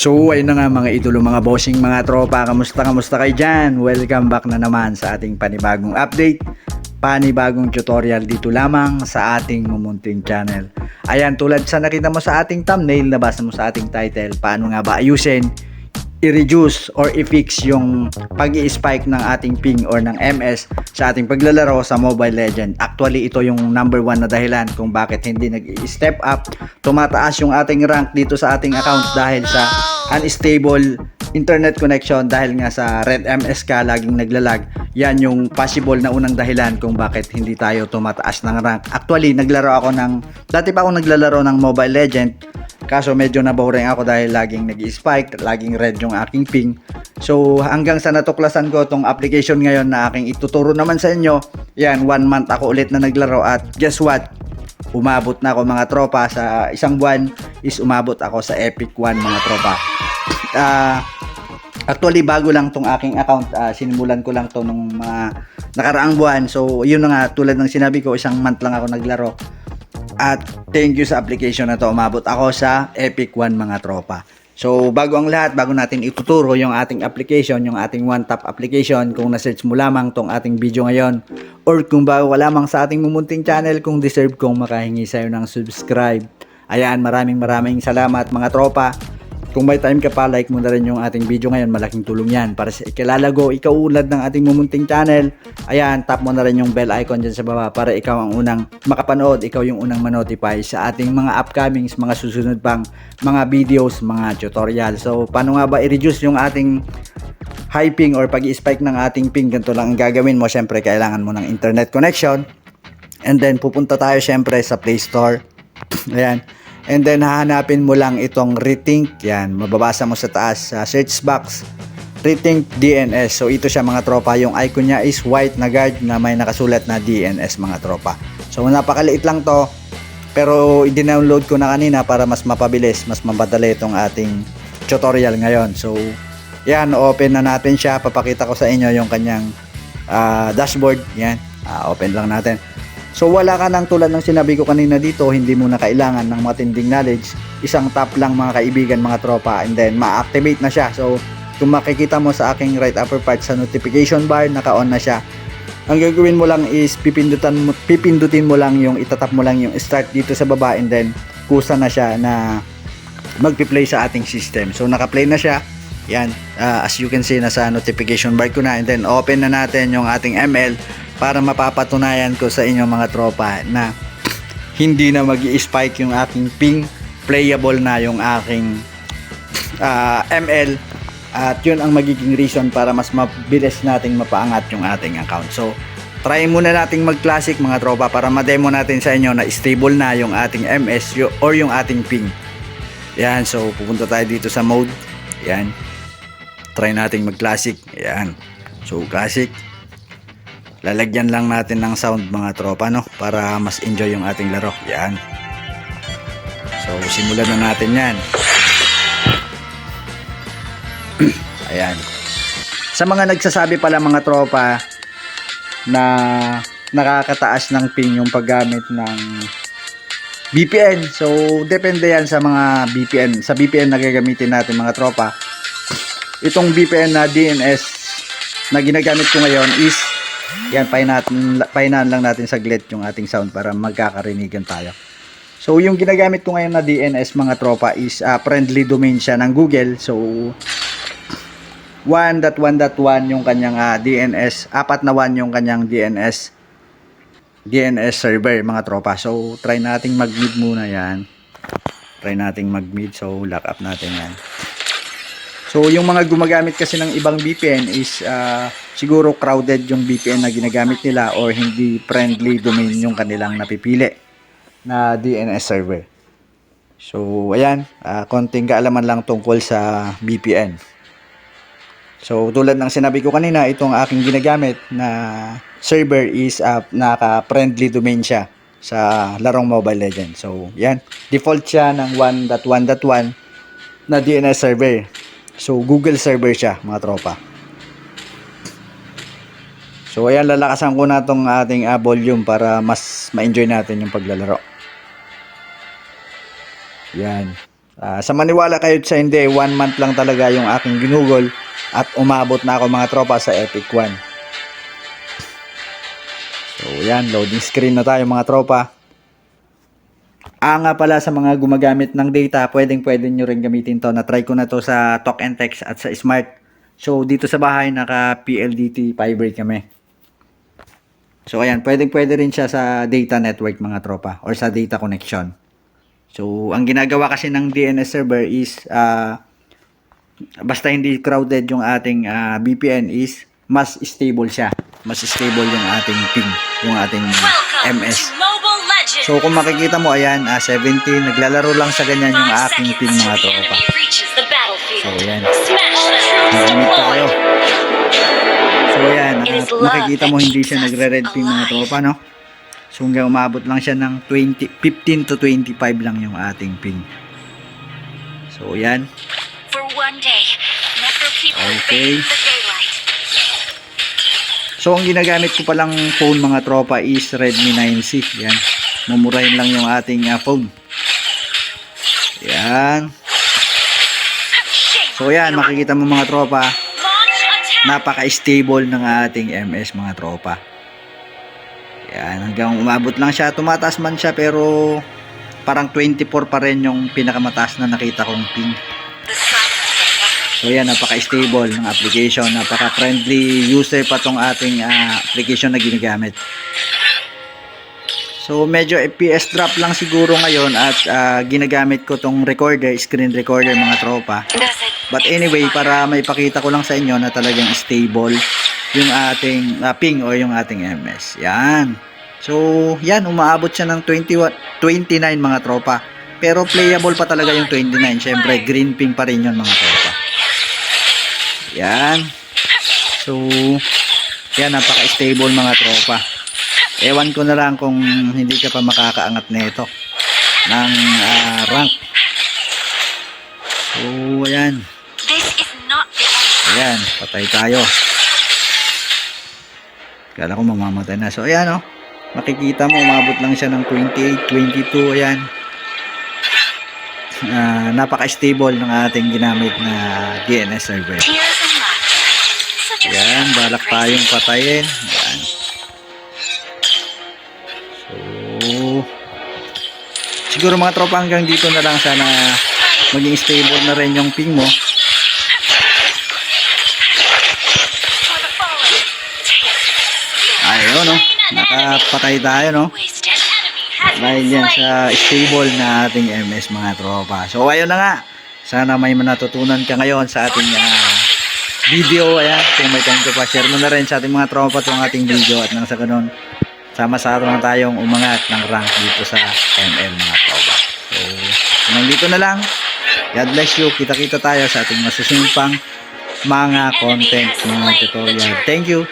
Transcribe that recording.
So ayun na nga mga idolo, mga bossing, mga tropa, kamusta kamusta kayo dyan? Welcome back na naman sa ating panibagong update, panibagong tutorial dito lamang sa ating Mumunting channel. Ayan, tulad sa nakita mo sa ating thumbnail, nabasa mo sa ating title, paano nga ba ayusin, i-reduce or i-fix yung pag spike ng ating ping or ng MS sa ating paglalaro sa Mobile Legend. Actually, ito yung number one na dahilan kung bakit hindi nag-step up, tumataas yung ating rank dito sa ating account dahil sa unstable internet connection dahil nga sa red MS ka laging naglalag. Yan yung possible na unang dahilan kung bakit hindi tayo tumataas ng rank. Actually, naglaro ako ng dati pa ako naglalaro ng Mobile Legend Kaso medyo naboring ako dahil laging nag spike laging red yung aking ping. So hanggang sa natuklasan ko tong application ngayon na aking ituturo naman sa inyo, yan, one month ako ulit na naglaro at guess what? Umabot na ako mga tropa sa isang buwan is umabot ako sa Epic 1 mga tropa. Ah... Actually, bago lang tong aking account. ah, sinimulan ko lang to nung mga nakaraang buwan. So, yun na nga, tulad ng sinabi ko, isang month lang ako naglaro. At thank you sa application na to. Umabot ako sa Epic One mga tropa. So, bago ang lahat, bago natin ituturo yung ating application, yung ating one-tap application, kung na-search mo lamang tong ating video ngayon, or kung bago ka lamang sa ating mumunting channel, kung deserve kong makahingi sa'yo ng subscribe. Ayan, maraming maraming salamat mga tropa. Kung may time ka pa, like mo na rin yung ating video ngayon. Malaking tulong yan para sa ikilalago, ikaulad ng ating mumunting channel. Ayan, tap mo na rin yung bell icon dyan sa baba para ikaw ang unang makapanood, ikaw yung unang manotify sa ating mga upcomings, mga susunod pang mga videos, mga tutorial. So, paano nga ba i-reduce yung ating high ping or pag spike ng ating ping? Ganito lang ang gagawin mo. Siyempre, kailangan mo ng internet connection. And then, pupunta tayo siyempre sa Play Store. Ayan. And then hahanapin mo lang itong rethink. Yan, mababasa mo sa taas sa search box. Rethink DNS. So ito siya mga tropa. Yung icon niya is white na guard na may nakasulat na DNS mga tropa. So napakaliit lang to. Pero i-download ko na kanina para mas mapabilis, mas mapadali itong ating tutorial ngayon. So yan, open na natin siya. Papakita ko sa inyo yung kanyang ah, dashboard. Yan, Ah, open lang natin. So wala ka nang tulad ng sinabi ko kanina dito, hindi mo na kailangan ng matinding knowledge. Isang tap lang mga kaibigan, mga tropa, and then ma-activate na siya. So kung makikita mo sa aking right upper part sa notification bar, naka-on na siya. Ang gagawin mo lang is pipindutan mo, pipindutin mo lang yung itatap mo lang yung start dito sa baba and then kusa na siya na magpi-play sa ating system. So naka-play na siya. Yan, ah, as you can see nasa notification bar ko na. And then open na natin yung ating ML para mapapatunayan ko sa inyo mga tropa na hindi na mag spike yung aking ping playable na yung aking ah, ML at yun ang magiging reason para mas mabilis nating mapaangat yung ating account. So try muna nating mag classic mga tropa para ma-demo natin sa inyo na stable na yung ating MS or yung ating ping. Yan so pupunta tayo dito sa mode. Yan try nating mag classic yan so classic. Lalagyan lang natin ng sound mga tropa no? Para mas enjoy yung ating laro. Yan so simulan na natin yan. Ayan. Sa mga nagsasabi pala mga tropa na nakakataas ng ping yung paggamit ng VPN so depende yan sa mga VPN sa VPN na gagamitin natin mga tropa itong VPN na DNS na ginagamit ko ngayon is yan, painatin, painaan lang natin saglit yung ating sound para magkakarinigan tayo. So, yung ginagamit ko ngayon na DNS mga tropa is ah, friendly domain siya ng Google. So, 1.1.1 yung kanyang ah, DNS, apat na 1 yung kanyang DNS DNS server mga tropa. So, try nating mag-mid muna yan. Try nating mag-mid. So, lock up natin yan. So, yung mga gumagamit kasi ng ibang VPN is ah, siguro crowded yung VPN na ginagamit nila or hindi friendly domain yung kanilang napipili na DNS server. So, ayan, ah, konting kaalaman lang tungkol sa VPN. So, tulad ng sinabi ko kanina, itong aking ginagamit na server is uh, naka-friendly domain siya sa larong Mobile Legends. So, yan. Default siya ng 1.1.1 na DNS server. So, Google server siya, mga tropa. So, ayan, lalakasan ko na tong ating ah, volume para mas ma-enjoy natin yung paglalaro. Yan. Ah, sa maniwala kayo sa hindi, one month lang talaga yung aking ginugol at umabot na ako mga tropa sa Epic 1. So yan, loading screen na tayo mga tropa. Ah nga pala sa mga gumagamit ng data, pwedeng pwede nyo rin gamitin to. Na-try ko na to sa Talk and Text at sa Smart. So dito sa bahay naka PLDT fiber kami. So ayan, pwedeng pwede rin siya sa data network mga tropa or sa data connection. So ang ginagawa kasi ng DNS server is ah, basta hindi crowded yung ating ah, VPN is mas stable siya. Mas stable yung ating ping, yung ating Welcome MS. So kung makikita mo ayan, ah, 17, naglalaro lang sa ganyan yung aking till mga tropa. So ayan, Nagamit tayo. So ayan, ah, makikita mo hindi siya nagre-red ping mga tropa, no? So hanggang umabot lang siya ng 20, 15 to 25 lang yung ating ping. So ayan, Okay. So, ang ginagamit ko palang phone mga tropa is Redmi 9C. Yan. Mumurahin lang yung ating ah, phone. Yan. So, yan. Makikita mo mga tropa. Launch attack. Napaka-stable ng ating MS mga tropa. Yan. Hanggang umabot lang siya. Tumataas man siya pero parang 24 pa rin yung pinakamataas na nakita kong ping. So yan, napaka-stable ng application, napaka-friendly user pa tong ating ah, application na ginagamit. So medyo FPS drop lang siguro ngayon at ah, ginagamit ko tong recorder, screen recorder mga tropa. But anyway, para maipakita ko lang sa inyo na talagang stable yung ating ah, ping o yung ating MS. Yan. So, yan, umaabot siya ng 20, wa- 29 mga tropa. Pero playable pa talaga yung 29. Siyempre, green ping pa rin yun mga tropa. Yan. So, yan, napaka-stable mga tropa. Ewan ko na lang kung hindi ka pa makakaangat nito ng ah, rank. So, ayan. Ayan, patay tayo. Kala ko mamamatay na. So, ayan oh. Makikita mo, umabot lang siya ng 28, 22, ayan. Ah, napaka-stable ng ating ginamit na DNS server. Ayan, balak tayong patayin. Ayan. Siguro mga tropa hanggang dito na lang sana maging stable na rin yung ping mo. Ayun, no? Nakapatay tayo, no? Dahil yan sa stable na ating MS mga tropa. So ayun na nga. Sana may manatutunan ka ngayon sa ating ah, video. Ayan, kung may time ko pa, share mo na rin sa ating mga tropa itong ating video at nang sa ganun, sama-sama lang tayong umangat ng rank dito sa ML mga tropa. So, hanggang dito na lang. God bless you. Kita-kita tayo sa ating masusumpang mga content, mga tutorial. Thank you.